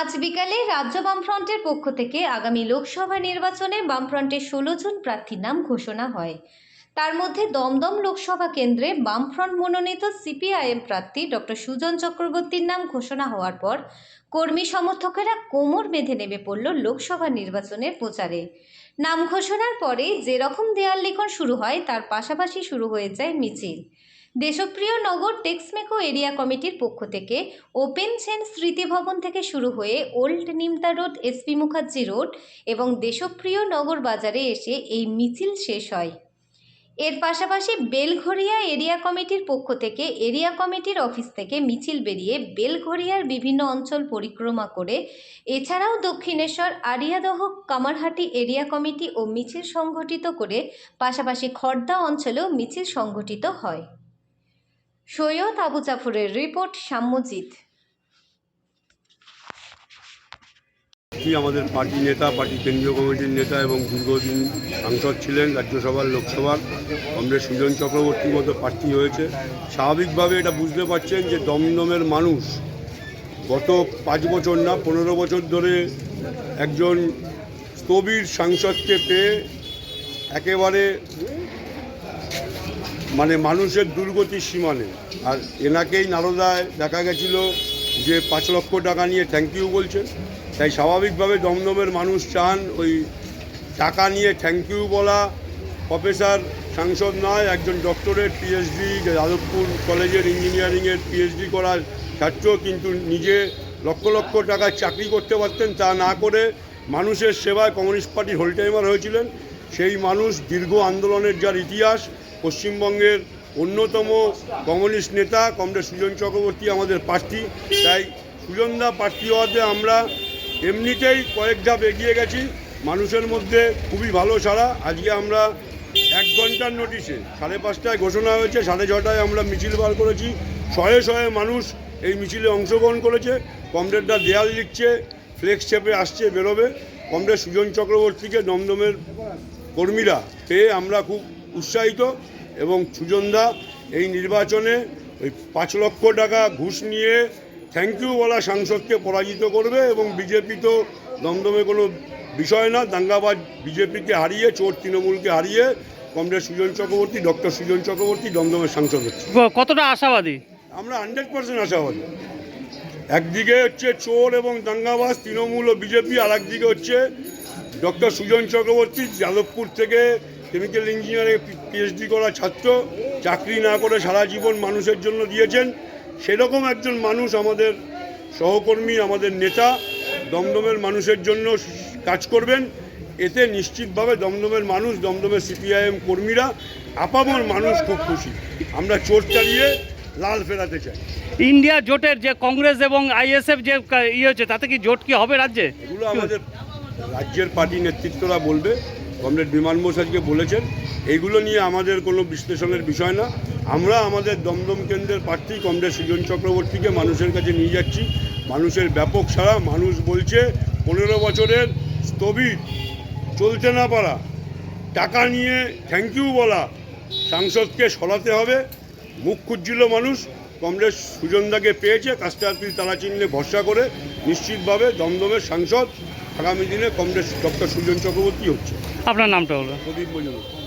আজ বিকালে রাজ্য বামফ্রন্টের পক্ষ থেকে আগামী লোকসভা নির্বাচনে বামফ্রন্টের ষোলো জন প্রার্থীর নাম ঘোষণা হয়। তার মধ্যে দমদম লোকসভা কেন্দ্রে বামফ্রন্ট মনোনীত সিপিআইএম প্রার্থী ডক্টর সুজন চক্রবর্তীর নাম ঘোষণা হওয়ার পর কর্মী সমর্থকেরা কোমর বেঁধে নেমে পড়ল লোকসভা নির্বাচনের প্রচারে। নাম ঘোষণার পরে যেরকম দেয়াল লিখন শুরু হয়, তার পাশাপাশি শুরু হয়ে যায় মিছিল। দেশপ্রিয় নগর টেক্সমেকো এরিয়া কমিটির পক্ষ থেকে ওপেন চেন স্মৃতিভবন থেকে শুরু হয়ে old Nimta road SP Mukherjee road এবং দেশপ্রিয় নগর বাজারে এসে এই মিছিল শেষ হয়। এর পাশাপাশি বেলঘরিয়া এরিয়া কমিটির পক্ষ থেকে এরিয়া কমিটির অফিস থেকে মিছিল বেরিয়ে বেলঘরিয়ার বিভিন্ন অঞ্চল পরিক্রমা করে এছাড়াও দক্ষিণেশ্বর, আরিয়াদহ, কামারহাটি এরিয়া কমিটি ও মিছিল সংগঠিত করে পাশাপাশি খর্দা অঞ্চলেও মিছিল সংগঠিত হয়। সৈয়দ আবু জাফরের রিপোর্ট সাম্যজিৎ। কি আমাদের পার্টি নেতা, পার্টি কেন্দ্রীয় কমিটির নেতা এবং দীর্ঘদিন সাংসদ ছিলেন রাজ্যসভার, লোকসভার। কংগ্রেস সুজন চক্রবর্তীর মতো প্রার্থী হয়েছে। স্বাভাবিকভাবে এটা বুঝতে পারছেন যে দমদমের মানুষ গত পাঁচ বছর না, পনেরো বছর ধরে একজন স্থবির সাংসদকে পেয়ে একেবারে মানে মানুষের দুর্গতির সীমানে। আর এনাকেই নারদায় দেখা গেছিল যে পাঁচ লক্ষ টাকা নিয়ে থ্যাংক ইউ বলছেন তাই স্বাভাবিকভাবে দমদমের মানুষ চান ওই টাকা নিয়ে থ্যাংক ইউ বলা। প্রফেসর সাংসদ নয়, একজন ডক্টরেট পিএইচডি যাদবপুর কলেজের ইঞ্জিনিয়ারিংয়ের পিএইচডি করার ছাত্র, কিন্তু নিজে লক্ষ লক্ষ টাকার চাকরি করতে পারতেন তা না করে মানুষের সেবায় কমিউনিস্ট পার্টির হোলটাইমার হয়েছিলেন। সেই মানুষ দীর্ঘ আন্দোলনের যার ইতিহাস পশ্চিমবঙ্গের অন্যতম কমিউনিস্ট নেতা কমরেড সুজন চক্রবর্তী আমাদের প্রার্থী। তাই সুজনদা প্রার্থী হওয়াতে আমরা এমনিতেই কয়েক ধাপ এগিয়ে গেছি। মানুষের মধ্যে খুবই ভালো সারা আজকে আমরা এক ঘণ্টার নোটিশে সাড়ে পাঁচটায় ঘোষণা হয়েছে, সাড়ে ছটায় আমরা মিছিল বার করেছি। শয়ে শয়ে মানুষ এই মিছিলে অংশগ্রহণ করেছে। কমরেডরা দেয়াল লিখছে ফ্লেক্স চেপে আসছে, বেরোবে। কমরেড সুজন চক্রবর্তীকে দমদমের কর্মীরা পেয়ে আমরা খুব উৎসাহিত এবং সুজনদা এই নির্বাচনে ওই পাঁচ লক্ষ টাকা ঘুষ নিয়ে থ্যাংক ইউ বলা সাংসদকে পরাজিত করবে এবং বিজেপি তো দমদমে কোনো বিষয় না দাঙ্গাবাজ বিজেপিকে হারিয়ে চোর তৃণমূলকে হারিয়ে কমরেড সুজন চক্রবর্তী ডক্টর সুজন চক্রবর্তী দমদমের সাংসদ হচ্ছে। কতটা আশাবাদী? আমরা হান্ড্রেড পার্সেন্ট আশাবাদী। একদিকে হচ্ছে চোর এবং দাঙ্গাবাজ তৃণমূল ও বিজেপি আর একদিকে হচ্ছে ডক্টর সুজন চক্রবর্তী যাদবপুর থেকে কেমিক্যাল ইঞ্জিনিয়ারিং পিএইচডি করা ছাত্র চাকরি না করে সারা জীবন মানুষের জন্য দিয়েছেন। সেরকম একজন মানুষ আমাদের সহকর্মী আমাদের নেতা দমদমের মানুষের জন্য কাজ করবেন। এতে নিশ্চিতভাবে দমদমের মানুষ দমদমের সিপিআইএম কর্মীরা আপামর মানুষ খুব খুশি। আমরা চোর চালিয়ে লাল ফেরাতে চাই। ইন্ডিয়া জোটের যে কংগ্রেস এবং আইএসএফ যে ইয়ে হচ্ছে তাতে কি জোট কি হবে রাজ্যে? এগুলো আমাদের রাজ্যের পার্টি নেতৃত্বরা বলবে। কমরেড বিমান বোস আজকে বলেছেন এইগুলো নিয়ে আমাদের কোনো বিশ্লেষণের বিষয় না। আমরা আমাদের দমদম কেন্দ্রের প্রার্থী কমরেড সুজন চক্রবর্তীকে মানুষের কাছে নিয়ে যাচ্ছি। মানুষের ব্যাপক সারা মানুষ বলছে, পনেরো বছরের স্থবির, চলতে না পারা, টাকা নিয়ে থ্যাংক ইউ বলা সাংসদকে সরাতে হবে। মুখ খুঁজছিল মানুষ কংগ্রেস সুজনদাকে পেয়েছে কাস্টারপিল তারা চিহ্নে ভরসা করে। নিশ্চিতভাবে দমদমের সাংসদ আগামী দিনে কংগ্রেস ডক্টর সুজন চক্রবর্তী হচ্ছে। আপনার নামটা হলো প্রদীপ মজুমদার।